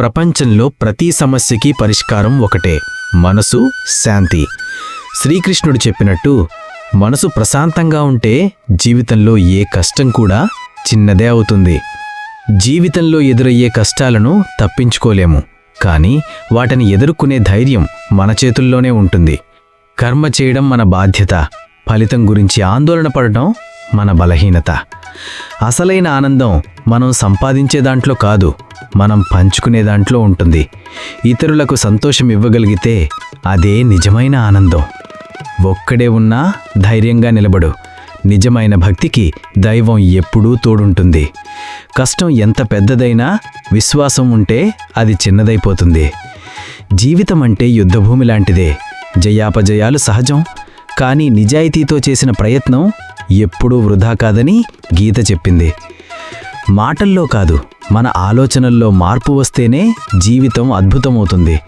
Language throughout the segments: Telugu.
ప్రపంచంలో ప్రతి సమస్యకి పరిష్కారం ఒకటే. మనసు శాంతి. శ్రీకృష్ణుడు చెప్పినట్టు మనసు ప్రశాంతంగా ఉంటే జీవితంలో ఏ కష్టం కూడా చిన్నదే అవుతుంది. జీవితంలో ఎదురయ్యే కష్టాలను తప్పించుకోలేము. కానీ వాటిని ఎదుర్కొనే ధైర్యం మన చేతుల్లోనే ఉంటుంది. కర్మ చేయడం మన బాధ్యత ఫలితం గురించి ఆందోళన పడటం మన బలహీనత. అసలైన ఆనందం మనం సంపాదించే దాంట్లో కాదు మనం పంచుకునే దాంట్లో ఉంటుంది. ఇతరులకు సంతోషం ఇవ్వగలిగితే అదే నిజమైన ఆనందం. ఒక్కడే ఉన్నా ధైర్యంగా నిలబడు. నిజమైన భక్తికి దైవం ఎప్పుడూ తోడుంటుంది. కష్టం ఎంత పెద్దదైనా విశ్వాసం ఉంటే అది చిన్నదైపోతుంది. జీవితం అంటే యుద్ధభూమి లాంటిదే. జయాపజయాలు సహజం. కానీ నిజాయితీతో చేసిన ప్రయత్నం ఎప్పుడూ వృధా కాదని గీత చెప్పింది. మాటల్లో కాదు మన ఆలోచనల్లో మార్పు వస్తేనే జీవితం అద్భుతమవుతుంది.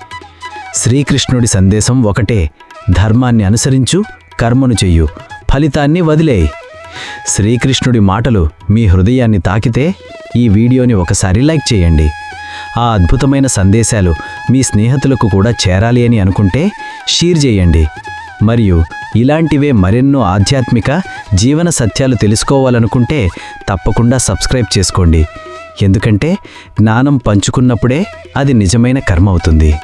శ్రీకృష్ణుడి సందేశం ఒకటే ధర్మాన్ని అనుసరించు కర్మను చెయ్యు ఫలితాన్ని వదిలేయి. శ్రీకృష్ణుడి మాటలు మీ హృదయాన్ని తాకితే ఈ వీడియోని ఒకసారి లైక్ చేయండి. ఆ అద్భుతమైన సందేశాలు మీ స్నేహితులకు కూడా చేరాలి అని అనుకుంటే షేర్ చేయండి. మరియు ఇలాంటివే మరెన్నో ఆధ్యాత్మిక జీవన సత్యాలు తెలుసుకోవాలనుకుంటే తప్పకుండా సబ్స్క్రైబ్ చేసుకోండి. ఎందుకంటే జ్ఞానం పంచుకున్నప్పుడే అది నిజమైన కర్మ అవుతుంది.